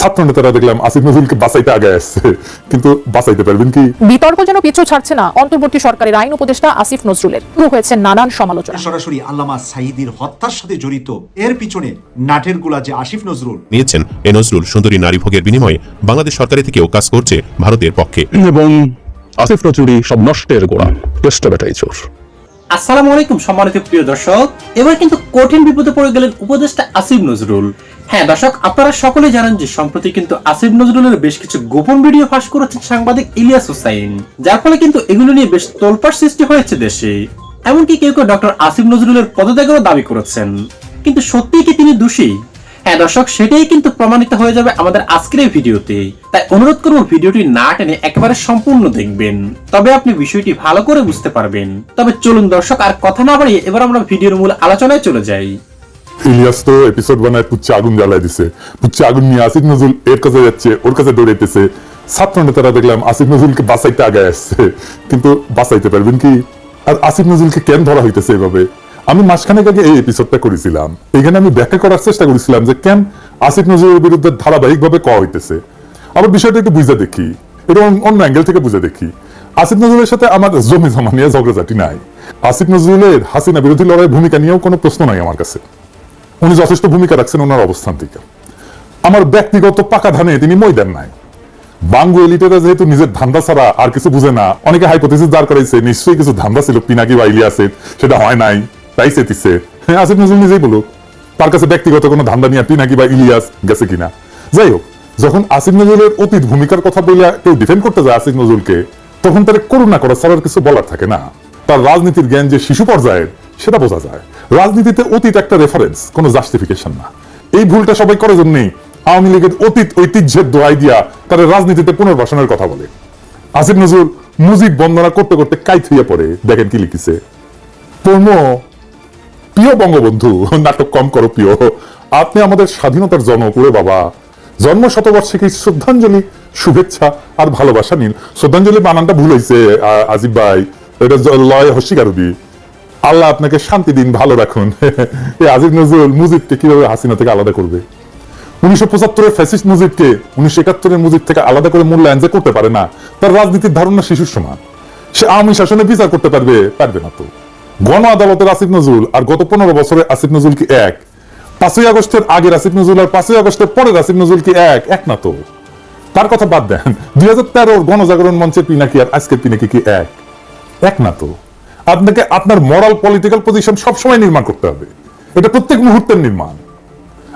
ছাত্র নেতারা দেখলাম আসিফ নজরুলকে বাঁচাইতে আগে আসছে। কিন্তু বাঁচাইতে পারবেন কি? বিতর্ক যেন পিছু ছাড়ছে না। অন্তর্বর্তী সরকারের আইন উপদেষ্টা আসিফ নজরুলের। শুরু হয়েছে নানান সমালোচনা। সরাসরি আল্লামা সাইদির হত্যার সাথে জড়িত। এর পিছনে নাটেরগুলা যে আসিফ নজরুল। নিয়েছেন এ নজরুল সুন্দরী নারী ভোগের বিনিময়ে বাংলাদেশ সরকারি থেকেও কাজ করছে ভারতের পক্ষে। এবং আসিফ নজরুরি সব নষ্টের গোড়া। কেষ্ট বেটাই চোর। আসসালামু আলাইকুম সম্মানিত প্রিয় দর্শক। এবার কিন্তু কঠিন বিপদে পড়ে গেলেন উপদেষ্টা আসিফ নজরুল। হ্যাঁ দর্শক, আপনারা সকলে জানেন যে সম্প্রতি কিন্তু আসিফ নজরুলের বেশ কিছু গোপন ভিডিও ফাঁস করেছেন সাংবাদিক ইলিয়াস হুসাইন। যার ফলে কিন্তু এগুলো নিয়ে বেশ সৃষ্টি হয়েছে দেশে। এমনকি কেউ কেউ ডক্টর আসিফ নজরুলের পদত্যাগেরও দাবি করেছেন। কিন্তু সত্যিই কি তিনি দোষী? হ্যাঁ দর্শক, সেটাই কিন্তু প্রমাণিত হয়ে যাবে আমাদের আজকের এই ভিডিওতে। তাই অনুরোধ করব ভিডিওটি না টেনে একেবারে সম্পূর্ণ দেখবেন। তবে আপনি বিষয়টি ভালো করে বুঝতে পারবেন। তবে চলুন দর্শক, আর কথা না বাড়িয়ে এবার আমরা ভিডিওর মূল আলোচনায় চলে যাই। ইলিয়াস তো এপিসোড বানায় পুচ্ছে আগুন জ্বালায় দিছে। পুচ্ছে আগুন নিয়ে আসিফ নজরুল এর কাছে যাচ্ছে, ওর কাছে দৌড়াইতেছে। ছাত্র নেতারা দেখলাম আসিফ নজরুলকে বাঁচাইতে আগে আসছে। কিন্তু বাঁচাইতে পারবেন কি? আর আসিফ নজরুলকে কেন ধরা হইতেছে এভাবে? আমি মাসখানেক আগে এই এপিসোডটা করেছিলাম। এখানে আমি ব্যাখ্যা করার চেষ্টা করেছিলাম যে কেন আসিফ নজরুলের বিরুদ্ধে ধারাবাহিকভাবে কওয়া হইতেছে। আবার বিষয়টা একটু বুঝে দেখি। এটা অন্য- অ্যাঙ্গেল থেকে বুঝে দেখি। আসিফ নজরুলের সাথে আমার জমি জমা নিয়ে ঝগড়াঝাটি নাই। আসিফ নজরুলের হাসিনা বিরোধী লড়াইয়ের ভূমিকা নিয়েও কোনো প্রশ্ন নাই আমার কাছে। উনি যথেষ্ট ভূমিকা রাখছেন ওনার অবস্থান থেকে। আমার ব্যক্তিগত পাকা ধানে তিনি ময়দান নাই। বাঙ্গু এলিটেরা যেহেতু নিজের ধান্দা ছাড়া আর কিছু বুঝে না, অনেকে হাইপোথিসিস দাঁড় করাইছে, নিশ্চয়ই কিছু ধান্দা ছিল পিনাকি বা ইলিয়াসের, সেটা হয় নাই। তাই চেতিছে হ্যাঁ আসিফ নজরুল নিজেই বলুক। তার কাছে ব্যক্তিগত কোনো ধান্দা নিয়ে পিনাকি বা ইলিয়াস গেছে কিনা? যাই হোক যখন আসিফ নজরুলের অতীত ভূমিকার কথা বলে কেউ ডিফেন্ড করতে যায় আসিফ নজরুলকে, তখন তার করুণা করা ছাড়ার কিছু বলার থাকে না। তার রাজনীতির জ্ঞান যে শিশু পর্যায়ের, সেটা বোঝা যায়। রাজনীতিতে অতীত একটা রেফারেন্স কোনো জাস্টিফিকেশন না। এই ভুলটা সবাই করে জন্যই আওয়ামী লীগের অতীত ঐতিহ্যের দোয়াই দিয়া তারা রাজনীতিতে পুনর্বাসনের কথা বলে। আসিফ নজরুল মুজিব বন্দনা করতে করতে কাইত হইয়া পড়ে, দেখেন কি লিখিছে। পূর্ণ প্রিয় বঙ্গবন্ধু, নাটক কম করো প্রিয়। আপনি আমাদের স্বাধীনতার জনক, ওরে বাবা। জন্ম শতবর্ষিকী, শ্রদ্ধাঞ্জলি, শুভেচ্ছা আর ভালোবাসা নিন শ্রদ্ধাঞ্জলি বানানটা ভুল হয়েছে আজিব ভাই। এটা লয় হস্যিকারবি আল্লাহ আপনাকে শান্তি দিন, ভালো রাখুন। এই আজিব নজরুল মুজিবকে কীভাবে হাসিনা থেকে আলাদা করবে? উনিশশো পঁচাত্তরের ফ্যাসিস্ট মুজিবকে উনিশশো একাত্তরের মুজিব থেকে আলাদা করে মূল্যায়ন যে করতে পারে না, তার রাজনীতির ধারণা শিশুর সমান। সে আওয়ামী শাসনে বিচার করতে পারবে পারবে না তো। গণ আদালতের আসিফ নজরুল আর গত পনেরো বছরের আসিফ নজরুল কি এক? পাঁচই আগস্টের আগের আসিফ নজরুল আর পাঁচই আগস্টের পরের আসিফ নজরুল কি এক? এক না তো। তার কথা বাদ দেন। দুই হাজার তেরোর গণজাগরণ মঞ্চের পিনাকি আর আজকের পিনাকি কি এক? এক না তো। আপনাকে আপনার মরাল পলিটিক্যাল পজিশন সবসময় নির্মাণ করতে হবে। এটা প্রত্যেক মুহূর্তের নির্মাণ।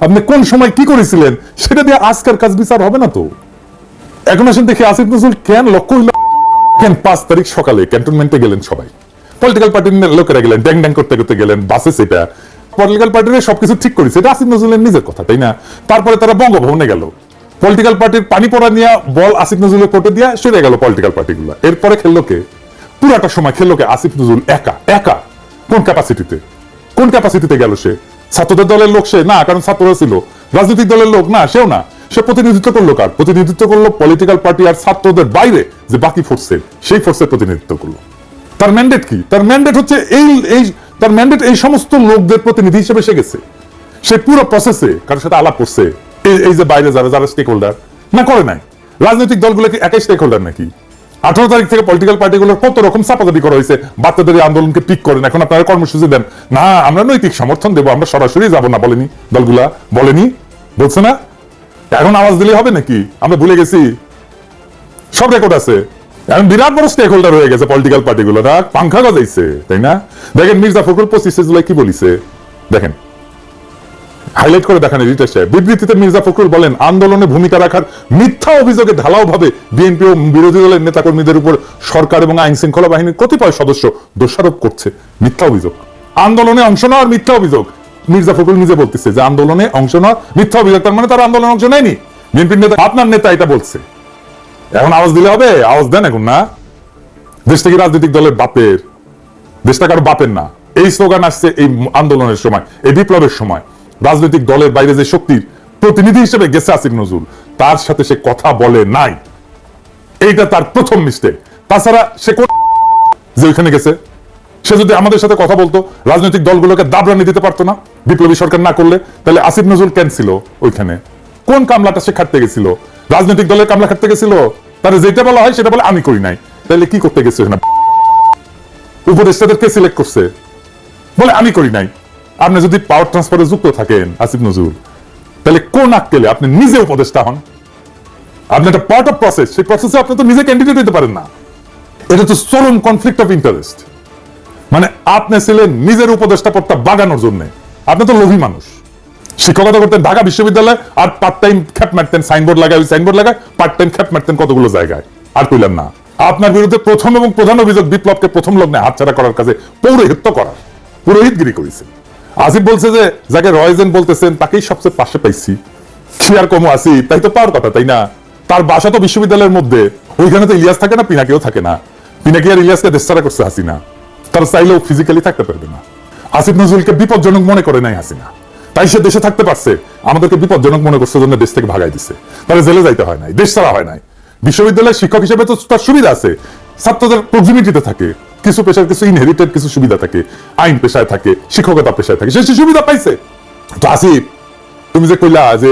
আপনি কোন সময় কি করেছিলেন, সেটা দিয়ে আজকের কাজ বিচার হবে না তো। এখন আসেন দেখি আসিফ নজরুল কেন লক্ষ্য হইল কেন পাঁচ তারিখ সকালে ক্যান্টনমেন্টে গেলেন সবাই? পলিটিক্যাল পার্টির লোকেরা গেলেন ড্যাং ড্যাং করতে করতে গেলেন, বাসে সেটা। পলিটিক্যাল পার্টির সবকিছু ঠিক করেছে, এটা আসিফ নজরুলের নিজের কথা, তাই না? তারপরে তারা বঙ্গভবনে গেল। পলিটিক্যাল পার্টির পানি পড়া নিয়ে বল আসিফ নজরুলের কোর্টে দিয়ে সরে গেল পলিটিক্যাল পার্টিগুলো এরপরে খেললো কে? পুরাটা সময় খেললো কে আসিফ নজরুল একা একা। কোন ক্যাপাসিটিতে কোন ক্যাপাসিটিতে গেল সে? ছাত্রদের দলের লোক সে? না, কারণ ছাত্ররা ছিল। রাজনৈতিক দলের লোক? না, সেও না। সে প্রতিনিধিত্ব করল কার? প্রতিনিধিত্ব করল পলিটিক্যাল পার্টি আর ছাত্রদের বাইরে যে বাকি ফোর্সের সেই ফোর্সের প্রতিনিধিত্ব করল। তার ম্যান্ডেট কি? তার ম্যান্ডেট হচ্ছে এই এই, তার ম্যান্ডেট এই সমস্ত লোকদের প্রতিনিধি হিসেবে সে গেছে। সে পুরো প্রসেসে কারোর সাথে আলাপ করছে। এই যে বাইরে যারা যারা স্টেক হোল্ডার না, করে নাই। রাজনৈতিক দলগুলো কি একাই স্টেক হোল্ডার নাকি? আঠারো তারিখ থেকে পলিটিক্যাল পার্টিগুলোর কত রকম চাপাচাপি করা হয়েছে, বাচ্চাদের আন্দোলনকে পিক করেন, এখন আপনারা কর্মসূচি দেন। না, আমরা নৈতিক সমর্থন দেবো, আমরা সরাসরি যাব না, বলেনি। দলগুলা বলেনি। বলছে না? এখন আওয়াজ দিলে হবে নাকি? আমরা ভুলে গেছি। সব রেকর্ড আছে। এখন বিরাট বড় স্টেক হোল্ডার হয়ে গেছে পলিটিক্যাল পার্টিগুলো না পাংখা গজাইছে, তাই না? দেখেন মির্জা ফখরুল পঁচিশে জুলাই কি বলিছে? দেখেন। হাইলাইট করে দেখান এডিটর সাহেব। বিবৃতিতে মির্জা ফখরুল বলেন, আন্দোলনে ভূমিকা রাখার মিথ্যা অভিযোগে ঢালাও ভাবে বিএনপি ও বিরোধী দলের নেতাকর্মীদের উপর সরকার এবং আইন শৃঙ্খলা বাহিনীর কতিপয় সদস্য দোষারোপ করছে। মিথ্যা অভিযোগ। আন্দোলনে অংশ নেওয়ার মিথ্যা অভিযোগ। মির্জা ফখরুল নিজে বলতেছে যে, আন্দোলনে অংশ নেওয়ার মিথ্যা অভিযোগ, তার মানে তারা আন্দোলনে অংশ নেয়নি। বিএনপির নেতা আপনার নেতা এটা বলছে। এখন আওয়াজ দিলে হবে, আওয়াজ দেন এখন, না? দেশটা কি রাজনৈতিক দলের বাপের দেশটা কারও বাপের না। এই স্লোগান আসছে এই আন্দোলনের সময়, এই বিপ্লবের সময়। রাজনৈতিক দলের বাইরে যে শক্তির প্রতিনিধি হিসেবে গেছে আসিফ নজরুল, তার সাথে সে কথা বলে নাই। এইটা তার প্রথম মিস্টেক তাছাড়া সে কোন- যে ওইখানে গেছে, সে যদি আমাদের সাথে কথা বলতো, রাজনৈতিক দলগুলোকে দাবরানি দিতে পারতো না। বিপ্লবী সরকার না করলে, তাহলে আসিফ নজরুল কেন ছিল ওইখানে? কোন কামলাটা সে খাটতে গেছিল? রাজনৈতিক দলের কামলা খাটতে গেছিল? তাহলে যেটা বলা হয় সেটা বলে আমি করি নাই। তাহলে কি করতে গেছে না উপদেষ্টাদের কে সিলেক্ট করছে। বলে আমি করি নাই। আপনি যদি পাওয়ার ট্রান্সফারে যুক্ত থাকেন, আসিফ নজরুল তাহলে কোন আক্কেলে আপনি নিজে উপদেষ্টা হন? আপনি একটা পার্ট অফ প্রসেস সেই প্রসেসে আপনি তো নিজে ক্যান্ডিডেট হতে পারেন না। এটা তো চরম কনফ্লিক্ট অফ ইন্টারেস্ট মানে আপনি ছিলেন নিজের উপদেষ্টা পদটা বাগানোর জন্য। আপনি তো লোভী মানুষ। শিক্ষকতা করতেন ঢাকা বিশ্ববিদ্যালয় আর পার্ট টাইম খ্যাপ মারতেন সাইনবোর্ড লাগায়, ওই সাইনবোর্ড লাগায় পার্ট টাইম খ্যাপ মারতেন কতগুলো জায়গায়? আর কইলেন না। আপনার বিরুদ্ধে প্রথম এবং প্রধান অভিযোগ বিপ্লবকে প্রথম লগ্নে হাতছাড়া করার কাজে পৌরোহিত্য করার পুরোহিতগিরি করেছে আসিফ বলছে যে, যাকে রয়েজেন বলতেছেন, তাকেই সবচেয়ে পাশে পাইছি। কি আর কমো আসি তাই তো পাওয়ার কথা, তাই না? তার বাসা তো বিশ্ববিদ্যালয়ের মধ্যে। ওইখানে তো ইলিয়াস থাকে না, পিনাকিও থাকে না। পিনাকি আর ইলিয়াসকে দেশছাড়া করছে হাসিনা। তার চাইলেও ফিজিক্যালি থাকতে পারবে না। আসিফ নজরুলকে বিপজ্জনক মনে করে নাই হাসিনা। তাই সে দেশে থাকতে পারছে। আমাদেরকে বিপজ্জনক মনে করছে জন্য দেশ থেকে ভাগাই দিছে। তাহলে জেলে যাইতে হয় নাই, দেশ ছাড়া হয় নাই। বিশ্ববিদ্যালয়ের শিক্ষক হিসেবে তো তার সুবিধা আছে। ছাত্রদের প্রক্সিমিটিতে থাকে। কিছু পেশার কিছু ইনহেরিটেড কিছু সুবিধা থাকে। আইন পেশায় থাকে, শিক্ষকতা পেশায় থাকে। সে সুবিধা পাইছে। তো আসিফ, তুমি যে কইলা যে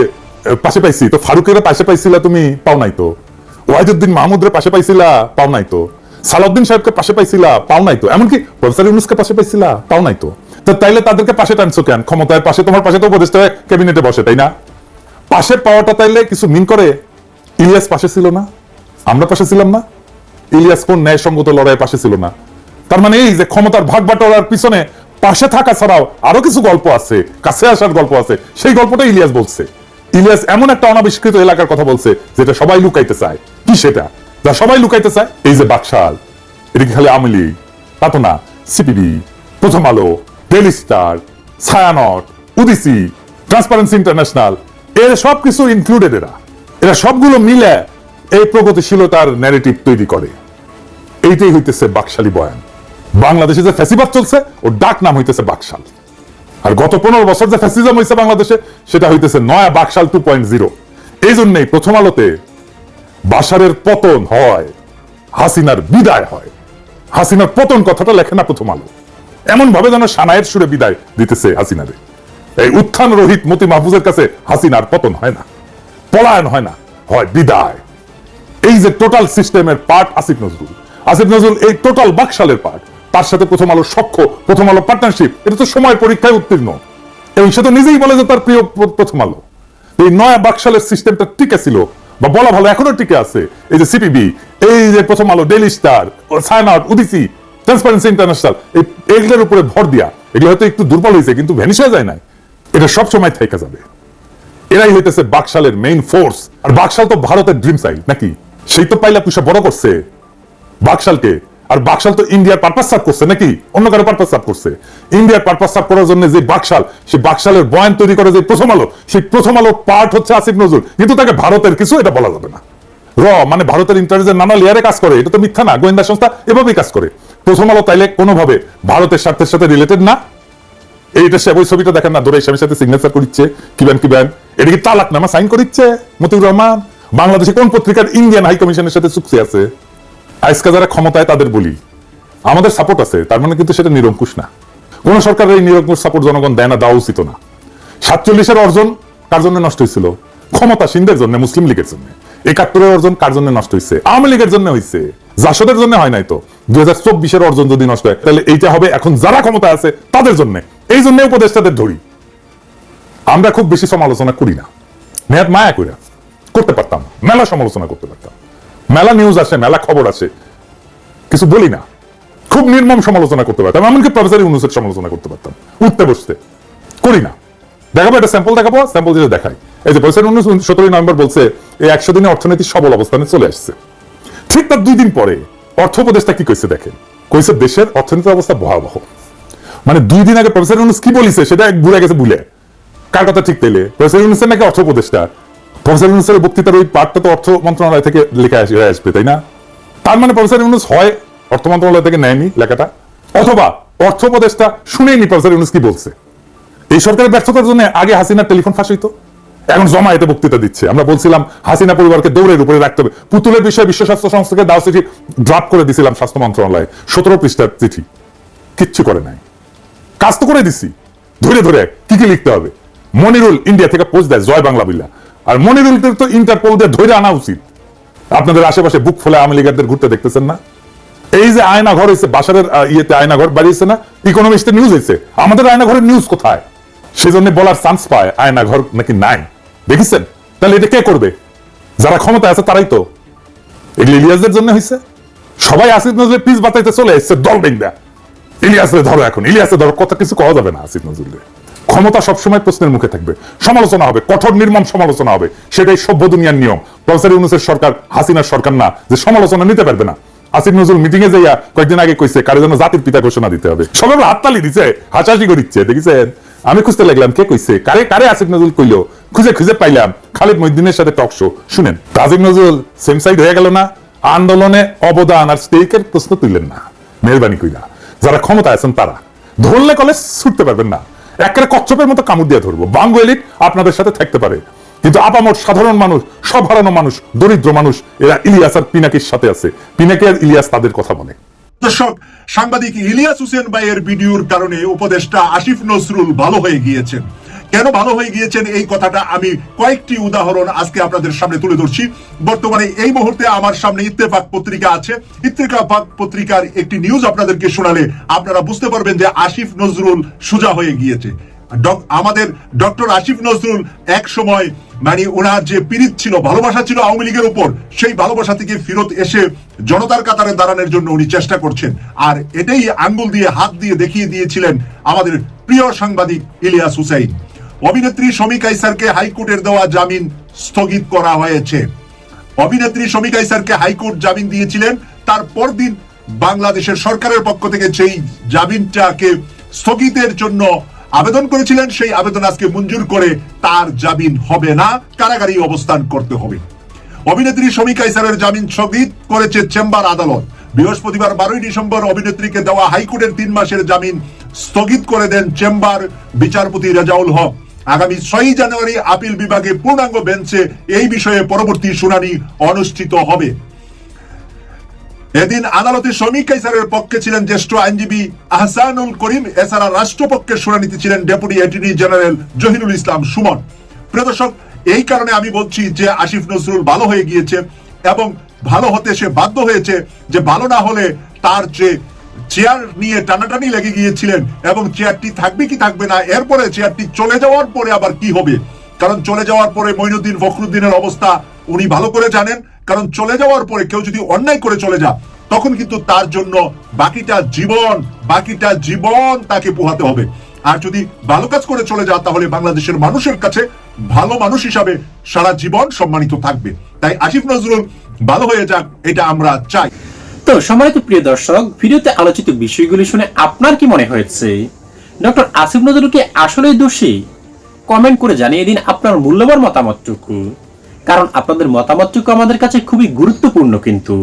পাশে পাইছি, তো ফারুকের পাশে পাইছিলা তুমি, পাও নাই তো। ওয়াহিদুদ্দিন মাহমুদের পাশে পাইছিলা, পাও নাই তো। সালাউদ্দিন সাহেবকে পাশে পাইছিলা, পাও নাই তো। এমনকি প্রফেসর ইউনুসকে পাশে পাইছিলা, পাও নাই তো। তো তাইলে তাদেরকে পাশে টানছো কেন? ক্ষমতায় পাশে, তোমার পাশে তো উপদেষ্টা ক্যাবিনেটে বসে, তাই না? পাশে পাওয়াটা তাইলে কিছু মিন করে। ইলিয়াস পাশে ছিল না। আমরা পাশে ছিলাম না। ইলিয়াস কোন ন্যায়সঙ্গত লড়াইয়ের পাশে ছিল না। তার মানে এই যে ক্ষমতার ভাগ বাটোয়ারার পিছনে পাশে থাকা ছাড়াও আরও কিছু গল্প আছে, কাছে আসার গল্প আছে। সেই গল্পটা ইলিয়াস বলছে। ইলিয়াস এমন একটা অনাবিষ্কৃত এলাকার কথা বলছে, যেটা সবাই লুকাইতে চায়। কি সেটা? যা সবাই লুকাইতে চায়, এই যে বাকশাল। এটা কি খালি আওয়ামী লীগ। তা তো না, CPB. Prothom Alo. Daily Star Chhayanaut Udichi transparency international এর সব কিছু ইনক্লুডেড এরা। এরা সবগুলো মিলে এই প্রগতিশীলতার ন্যারেটিভ তৈরি করে। এইটাই হইতেছে বাকশালী বয়ান। বাংলাদেশে যে ফ্যাসিবাদ চলছে ও ডাক নাম হইতেছে বাকশাল। আর গত পনেরো বছর যে ফ্যাসিজম হয়েছে বাংলাদেশে, সেটা হইতেছে নয়া বাকশাল টু পয়েন্ট জিরো এই জন্যই প্রথম আলোতে বাসারের পতন হয়, হাসিনার বিদায় হয়। হাসিনার পতন কথাটা লেখে না প্রথম আলো। এমন ভাবে যেন সানায়ের সুরে বিদায় দিতেছে হাসিনারে। এই উত্থান রহিত মতি মাহফুজের কাছে হাসিনার পতন হয় না, পলায়ন হয় না, হয় বিদায়। এই যে টোটাল সিস্টেমের পার্ট আসিফ নজরুল আসিফ নজরুল এই টোটাল বাকশালের পার্ট, তার সাথে প্রথম আলো সখ্য, প্রথম আলো পার্টনারশিপ এটা তো সময় পরীক্ষায় উত্তীর্ণ। এবং সে তো নিজেই বলে যে তার প্রিয় প্রথম আলো। এই নয়া বাকশালের সিস্টেমটা টিকে ছিল, বা বলা ভালো এখনও টিকে আছে, এই যে সিপিবি, এই যে প্রথম আলো ডেলি স্টার, সাইন আউট উদিসি ট্রান্সপারেন্সি ইন্টারন্যাশনাল এই এগুলোর উপরে ভর দিয়া, এগুলো হয়তো একটু দুর্বল হয়েছে কিন্তু ভ্যানিশ হয়ে যায় না এটা সব সময় থেকে যাবে। এরাই হইতেছে বাকশালের মেইন ফোর্স আর বাকশাল তো ভারতের ড্রিম সাইড নাকি? সেই তো পাইলা পুষা বড় করছে। বাকশালকে। আর বাকশাল তো ইন্ডিয়ার পারপাস সার্ভ করছে, নাকি? অন্য কারও পারপাস সার্ভ করছে। ইন্ডিয়ার পারপাস সার্ভ করার জন্য যে বাকশাল, সেই বাকশালের বয়ান তৈরি করে যে প্রথম আলো, সেই প্রথম আলো পার্ট হচ্ছে আসিফ নজরুল। কিন্তু তাকে ভারতের কিছু এটা বলা যাবে না। র মানে ভারতের ইন্টারনেটের নানা লেয়ারে কাজ করে। এটা তো মিথ্যা না, গোয়েন্দা সংস্থা এভাবেই কাজ করে। প্রথম আলো তাইলে কোনোভাবে ভারতের স্বার্থের সাথে রিলেটেড না। এইটা সে ওই ছবিটা দেখেন না, ধরে স্বামীর সাথে সিগনেচার করিচ্ছে, কি ব্যান কি ব্যান। এটা কি তালাক নামা সাইন করিচ্ছে, মতিউর রহমান? বাংলাদেশে কোন পত্রিকার ইন্ডিয়ান হাই কমিশনের সাথে চুক্তি আছে? আজকে যারা ক্ষমতায় তাদের বলি। আমাদের সাপোর্ট আছে, তার মানে কিন্তু সেটা নিরঙ্কুশ না। কোন সরকারের এই নিরঙ্কুশ সাপোর্ট জনগণ দেয় না, দেওয়া উচিত না। সাতচল্লিশের অর্জন কার জন্য নষ্ট হয়েছিল? ক্ষমতাসীনদের জন্য, মুসলিম লীগের জন্য। একাত্তরের অর্জন কার জন্য নষ্ট হয়েছে আওয়ামী লীগের জন্য হয়েছে জাসদের জন্য হয় নাই তো? দুই হাজার চব্বিশের অর্জন যদি নষ্ট হয়, তাহলে এইটা হবে এখন যারা ক্ষমতা আছে, তাদের জন্য। এই জন্য উপদেষ্টাদের ধরি। আমরা খুব বেশি সমালোচনা করি না। নেহাত মায়া করি করতে পারতাম। মেলা সমালোচনা করতে পারতাম। মেলা নিউজ আসে, মেলা খবর আসে। কিছু বলি না। খুব নির্মম সমালোচনা করতে পারতাম। এমনকি প্রফেসর ইউনুসের সমালোচনা করতে পারতাম। উঠতে বসতে। করি না। দেখাবো একটা স্যাম্পল দেখাবো স্যাম্পল দিয়ে দেখাই। এই যে প্রফেসর ইউনুস সতেরোই নভেম্বর বলছে, এই একশো দিনে অর্থনীতি সবল অবস্থানে চলে আসছে। ঠিক তার দুই দিন পরে, অর্থ উপদেষ্টা কি কইছে দেখেন? কইছে দেশের অর্থনীতির অবস্থা ভয়াবহ। মানে দুই দিন আগে প্রফেসর ইউনুস কি বলিছে, সেটা এক ভুলে গেছে ভুলে কার কথা ঠিক পেলে প্রফেসর ইউনুসের নাকি অর্থ উপদেষ্টা? প্রফেসর ইউনুসের বক্তৃতার ওই পার্টটা তো অর্থ মন্ত্রণালয় থেকে লেখা আসবে, তাই না? তার মানে প্রফেসর ইউনুস হয় অর্থ মন্ত্রণালয় থেকে নেয়নি লেখাটা? অথবা অর্থ উপদেষ্টা শুনেনি প্রফেসর ইউনুস কি বলছে? এই সরকারের ব্যর্থতার জন্য আগে হাসিনার টেলিফোন ফাঁস হইতো? এখন জমা এতে বক্তৃতা দিচ্ছে। আমরা বলছিলাম হাসিনা পরিবারকে দৌড়ের উপরে রাখতে হবে। পুতুলের বিষয়ে বিশ্ব স্বাস্থ্য সংস্থাকে দাও চিঠি ড্রাফট করে দিছিলাম স্বাস্থ্য মন্ত্রণালয়ে। সতেরো পৃষ্ঠার চিঠি। কিচ্ছু করে নাই। কাজ তো করে দিছি। ধরে ধরে কি কি লিখতে হবে? মনিরুল ইন্ডিয়া থেকে পোস্ট দেয়, জয় বাংলা বিল্লা। আর মনিরুলদের তো ইন্টারপোলদের ধরে আনা উচিত। আপনাদের আশেপাশে বুক ফলে আওয়ামী লীগারদের ঘুরতে দেখতেছেন না? এই যে আয়না ঘর হয়েছে বাসারের ইয়েতে আয়না ঘর বাড়িয়েছে না? ইকোনমিস্টের নিউজ হয়েছে আমাদের আয়না ঘরের নিউজ কোথায়? সেজন্য বলার চান্স পায় আয়না ঘর নাকি নাই? দেখেছেন? তাহলে এটা কে করবে? যারা ক্ষমতা আছে তারাই তো। এগুলো ইলিয়াসদের জন্য হয়েছে সবাই আসিফ নজরুলের পিস বাতাইতে চলে এসছে দল বেঙ্গা ইলিয়াসের ধরো এখন ইলিয়াসের ধরো কথা কিছু কওয়া যাবে না আসিফ নজরুলের ক্ষমতা সবসময় প্রশ্নের মুখে থাকবে। সমালোচনা হবে, কঠোর নির্মম সমালোচনা হবে। সেটাই সভ্য দুনিয়ার নিয়ম। প্রফেসর ইউনুসের সরকার, হাসিনার সরকার না, যে সমালোচনা নিতে পারবে না। আসিফ নজরুল মিটিং এ যাইয়া কয়েকদিন আগে কইছে, কারও জন্য জাতির পিতা ঘোষণা দিতে হবে। সবাই হাততালি দিছে, হাসাহাসি করিচ্ছে, দেখেছেন? আমি খুঁজতে লাগলাম, কে কইছে? কারে কারে আসিফ নজরুল কইলো? খুঁজে খুঁজে পাইলাম খালিদ মহিদ্দিনের সাথে টক শো শুনেন আসিফ নজরুল সেম সাইড হয়ে গেল না। আন্দোলনে অবদান আর স্টেকের প্রশ্ন তুললেন না। মেহরবানি কইরা। যারা ক্ষমতা আছেন তারা, ধরলে কলে ছুটতে পারবেন না। একেবারে কচ্ছপের মতো কামড় দিয়ে ধরবো। বাঙ্গু এলিট আপনাদের সাথে থাকতে পারে। কিন্তু আপামর সাধারণ মানুষ, সব হারানো মানুষ, দরিদ্র মানুষ, এরা ইলিয়াস আর পিনাকির সাথে আছে। পিনাকি আর ইলিয়াস তাদের কথা বলে। দর্শক, সাংবাদিক ইলিয়াস হোসেন ভাইয়ের ভিডিওর কারণে উপদেষ্টা আসিফ নজরুল ভালো হয়ে গিয়েছেন। কেন ভালো হয়ে গিয়েছেন এই কথাটা আমি কয়েকটি উদাহরণ আজকে আপনাদের সামনে তুলে ধরছি। বর্তমানে এই মুহূর্তে আমার সামনে ইত্তেফাক পত্রিকা আছে। ইত্তেফাক পত্রিকার একটি নিউজ আপনাদেরকে শোনালে আপনারা বুঝতে পারবেন যে আসিফ নজরুল সোজা হয়ে গিয়েছে। আমাদের ডক্টর আসিফ নজরুল এক সময় মানে ওনার যে পীড়িত ছিল, ভালোবাসা ছিল আওয়ামী লীগের উপর, সেই ভালোবাসা থেকে ফেরত এসে জনতার কাতারে দাঁড়ানোর জন্য উনি চেষ্টা করছেন। আর এটাই আঙ্গুল দিয়ে, হাত দিয়ে দেখিয়ে দিয়েছিলেন আমাদের প্রিয় সাংবাদিক ইলিয়াস হুসাইন। অভিনেত্রী শমী কাইসারকে হাইকোর্টের দেওয়া জামিন স্থগিত করা হয়েছে। অভিনেত্রী শমী কাইসারকে হাইকোর্ট জামিন দিয়েছিলেন। তার পরদিন বাংলাদেশের সরকারের পক্ষ থেকে সেই জামিনটাকে স্থগিতের জন্য আবেদন করেছিলেন, সেই আবেদন আজকে মঞ্জুর করে তার জামিন হবে না কারাগারি অবস্থান করতে হবে। অভিনেত্রী শমী কাইসারের জামিন স্থগিত করেছে চেম্বার আদালত। বৃহস্পতিবার বারোই ডিসেম্বর অভিনেত্রীকে দেওয়া হাইকোর্টের তিন মাসের জামিন স্থগিত করে দেন চেম্বার বিচারপতি রেজাউল হক। আগামী ছয়ই জানুয়ারি আপিল বিভাগে পূর্ণাঙ্গ বেঞ্চে এই বিষয়ে পরবর্তী শুনানি অনুষ্ঠিত হবে। এদিন আদালতে শ্রমিক কাইসারের পক্ষে ছিলেন জ্যেষ্ঠ আইনজীবী আহসানুল করিম, এছাড়া রাষ্ট্রপক্ষের শুনানিতে ছিলেন deputy attorney general Zahirul Islam Sumon. প্রিয় দর্শক এই কারণে আমি বলছি যে আসিফ নজরুল ভালো হয়ে গিয়েছে এবং ভালো হতে সে বাধ্য হয়েছে যে ভালো না হলে তার যে চেয়ার নিয়ে টানাটানি লেগে গিয়েছিলেন এবং চেয়ারটি থাকবে কি থাকবে না, এরপরে চেয়ারটি চলে যাওয়ার পরে আবার কি হবে? কারণ চলে যাওয়ার পরে মঈনুদ্দিন ফখরুদ্দিনের অবস্থা উনি ভালো করে জানেন। কারণ চলে যাওয়ার পরে কেউ যদি অন্যায় করে চলে যা তখন কিন্তু তার জন্য বাকিটা জীবন বাকিটা জীবন তাকে পোহাতে হবে। আর যদি ভালো কাজ করে চলে যা তাহলে বাংলাদেশের মানুষের কাছে ভালো মানুষ হিসাবে সারা জীবন সম্মানিত থাকবে। তাই আসিফ নজরুল, ভালো হয়ে যাক, এটা আমরা চাই। তো সম্মানিত প্রিয় দর্শক, ভিডিওতে আলোচিত বিষয়গুলি শুনে আপনার কি মনে হয়েছে? ডক্টর আসিফ নজরুল কি আসলেই দোষী? কমেন্ট করে জানিয়ে দিন আপনার মূল্যবান মতামতটুকু। কারণ আপনাদের মতামতটুকু আমাদের কাছে খুবই গুরুত্বপূর্ণ কিন্তু।